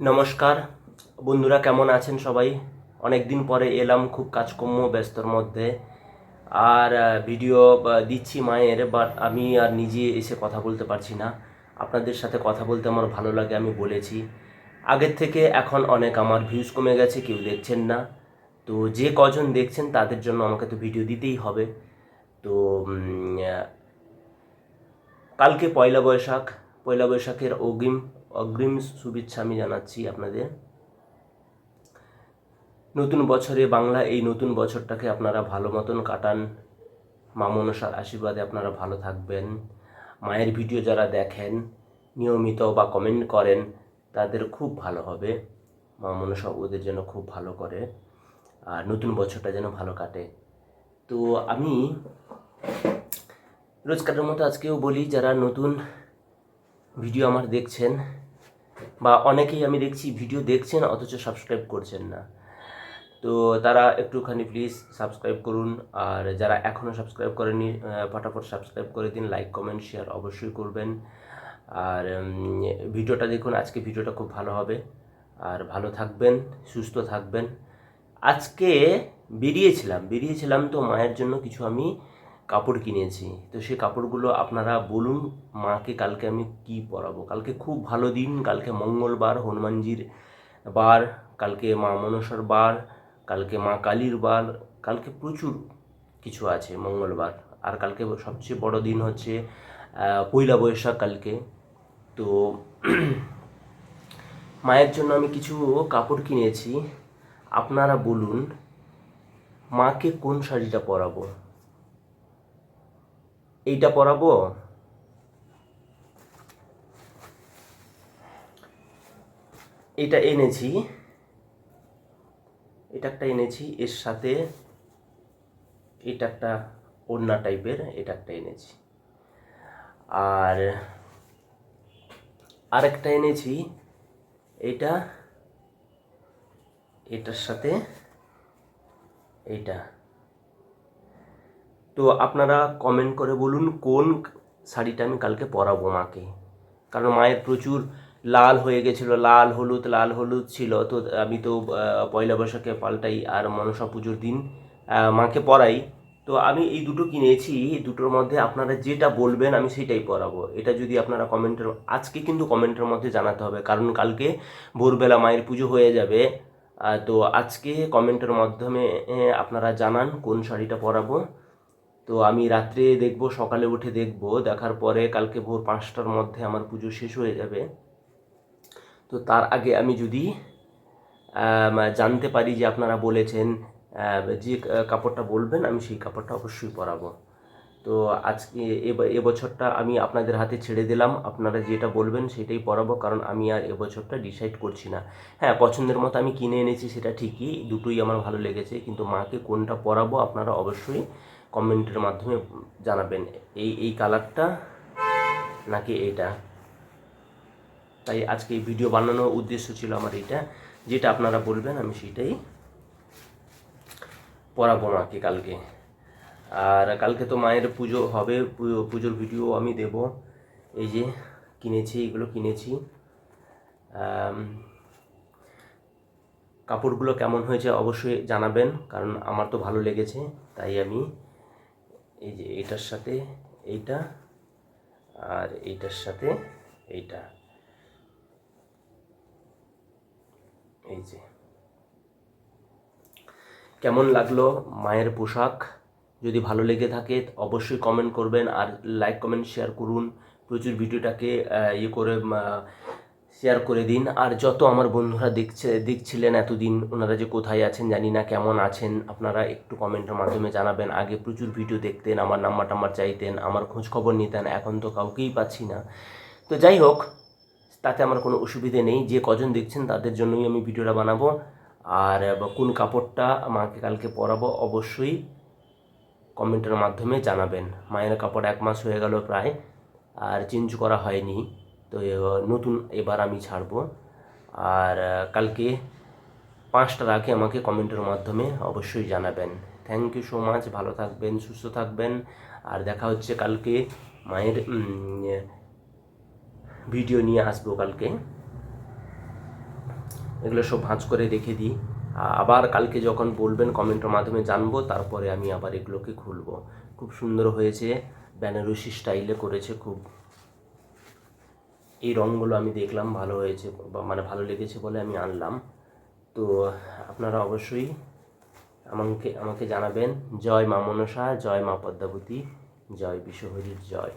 নমস্কার। বন্ধুরা, কেমন আছেন সবাই? অনেক দিন পরে এলাম খুব কাজকর্ম, ব্যস্তর মধ্যে। আর ভিডিও দিচ্ছি মায়ের বাট আমি আর নিজে এসে কথা বলতে পারছি না। আপনাদের সাথে কথা বলতে আমার ভালো লাগে, আমি বলেছি। আগের থেকে এখন অনেক আমার ভিউজ কমে গেছে, কেউ দেখছেন না। তো যে কজন দেখছেন, তাদের জন্য আমাকে তো ভিডিও দিতেই হবে। তো কালকে পয়লা বৈশাখ পয়লা বৈশাখের অগ্রিম অগ্রিম শুভেচ্ছা আমি জানাচ্ছি আপনাদের। নতুন বছরে বাংলা এই নতুন বছরটাকে আপনারা ভালো মতন কাটান। মা মনসার আশীর্বাদে আপনারা ভালো থাকবেন। মায়ের ভিডিও যারা দেখেন, নিয়মিত বা কমেন্ট করেন, তাদের খুব ভালো হবে। মা মনসা ওদের যেন খুব ভালো করে। আর নতুন বছরটা যেন ভালো কাটে। তো আমি রোজকারের মতো আজকেও বলি, যারা নতুন ভিডিও আমার দেখছেন বা অনেকেই আমি দেখছি ভিডিও দেখছেন, অথচ সাবস্ক্রাইব করছেন না। তো তারা একটুখানি প্লিজ সাবস্ক্রাইব করুন, আর যারা এখনও সাবস্ক্রাইব করেনি ফটাফট সাবস্ক্রাইব করে দিন লাইক কমেন্ট শেয়ার অবশ্যই করবেন। আর ভিডিওটা দেখুন, আজকে ভিডিওটা খুব ভালো হবে। আর ভালো থাকবেন, সুস্থ থাকবেন। আজকে বেরিয়েছিলাম বেরিয়েছিলাম তো মায়ের জন্য কিছু আমি কাপড় কিনেছি। তো সে কাপড়গুলো আপনারা বলুন, মাকে কালকে আমি কি পরাবো? কালকে খুব ভালো দিন, কালকে মঙ্গলবার, হনুমানজির বার, কালকে মা মনসার বার, কালকে মা কালীর বার, কালকে প্রচুর কিছু আছে মঙ্গলবার। আর কালকে সবচেয়ে বড় দিন হচ্ছে পয়লা বৈশাখ কালকে। তো মায়ের জন্য আমি কিছু কাপড় কিনেছি। আপনারা বলুন, মাকে কোন শাড়িটা পরাবো? এইটা পরাবো এটা এনেছি। এটা একটা এনেছি, এর সাথে এটা একটা ওড়না টাইপের, এটা একটা এনেছি। আর আরেকটা এনেছি, এটা, এটার সাথে, এইটা। তো আপনারা কমেন্ট করে বলুন কোন শাড়িটা আমি কালকে পরাবো মাকে। কারণ মায়ের প্রচুর লাল হয়ে গেছিল, লাল হলুদ লাল হলুদ ছিল। তো আমি তো পয়লা বৈশাখে পাল্টাই আর মনসা পুজোর দিন মাকে পরাই। তো আমি এই দুটো কিনেছি, এই দুটোর মধ্যে আপনারা যেটা বলবেন আমি সেটাই পরাবো। এটা যদি আপনারা কমেন্টের আজকে কিন্তু কমেন্টের মধ্যে জানাতে হবে। কারণ কালকে ভোরবেলা মায়ের পুজো হয়ে যাবে। তো আজকে কমেন্টের মাধ্যমে আপনারা জানান কোন শাড়িটা পরাবো। তো আমি রাত্রে দেখব, সকালে উঠে দেখব। দেখার পরে কালকে ভোর পাঁচটার মধ্যে আমার পুজো শেষ হয়ে যাবে। তো তার আগে আমি যদি জানতে পারি যে আপনারা বলেছেন যে কাপড়টা বলবেন, আমি সেই কাপড়টা অবশ্যই পরাবো। তো আজকে এবছরটা আমি আপনাদের হাতে ছেড়ে দিলাম। আপনারা যেটা বলবেন সেটাই পরাবো, কারণ আমি আর এবছরটা ডিসাইড করছি না। হ্যাঁ পছন্দের মতো আমি কিনে এনেছি, সেটা ঠিকই, দুটোই আমার ভালো লেগেছে। কিন্তু মাকে কোনটা পরাবো আপনারা অবশ্যই কমেন্টের মাধ্যমে জানাবেন, এই এই কালারটা নাকি এইটা? তাই আজকে এই ভিডিও বানানোর উদ্দেশ্য ছিল আমার এইটা। যেটা আপনারা বলবেন, আমি সেটাই পড়াবো মাকে কালকে। আর কালকে তো মায়ের পুজো হবে পুজোর ভিডিও আমি দেব। এই যে কিনেছি, এগুলো কিনেছি। কাপড়গুলো কেমন হয়েছে অবশ্যই জানাবেন, কারণ আমার তো ভালো লেগেছে, তাই আমি এই যে এটার সাথে এইটা আর এইটার সাথে এইটা। এই যে। কেমন লাগল মায়ের পোশাক? যদি ভালো লেগে থাকে, অবশ্যই কমেন্ট করবেন আর লাইক কমেন্ট শেয়ার করুন। প্রচুর ভিডিওটাকে ইয়ে করে শেয়ার করে দিন। আর যত আমার বন্ধুরা দেখছে, দেখছিলেন এতদিন, ওনারা যে কোথায় আছেন জানি না, কেমন আছেন, আপনারা একটু কমেন্টের মাধ্যমে জানাবেন। আগে প্রচুর ভিডিও দেখতেন, আমার নাম্বার টাম্বার চাইতেন, আমার খোঁজ খবর নিতেন, এখন তো কাউকেই পাচ্ছি না। তো যাই হোক, তাতে আমার কোনো অসুবিধে নেই। যে কজন দেখছেন, তাদের জন্যই আমি ভিডিওটা বানাবো। আর কোন কাপড়টা মাকে কালকে পরাবো, অবশ্যই কমেন্টের মাধ্যমে জানাবেন। মায়ের কাপড় এক মাস হয়ে গেল প্রায়, আর চেঞ্জ করা হয়নি। তো নতুন এবার আমি ছাড়বো। আর কালকে পাঁচটার আগে আমাকে কমেন্টের মাধ্যমে, অবশ্যই জানাবেন। থ্যাংক ইউ সো মাচ ভালো থাকবেন, সুস্থ থাকবেন। আর দেখা হচ্ছে কালকে মায়ের ভিডিও নিয়ে আসব কালকে। এগুলো সব ভাঁজ করে রেখে দিই। আবার কালকে যখন বলবেন কমেন্টের মাধ্যমে জানব, তারপরে আমি আবার এগুলোকে খুলবো। খুব সুন্দর হয়েছে, বেনারসি স্টাইলে করেছে, খুব এই রঙগুলো আমি দেখলাম ভালো হয়েছে, বা মানে ভালো লেগেছে বলে আমি আনলাম। তো আপনারা অবশ্যই আমাকে আমাকে জানাবেন। জয় মা মনসা, জয় মা পদ্মাবতী, জয় বিশ্বহরির জয়।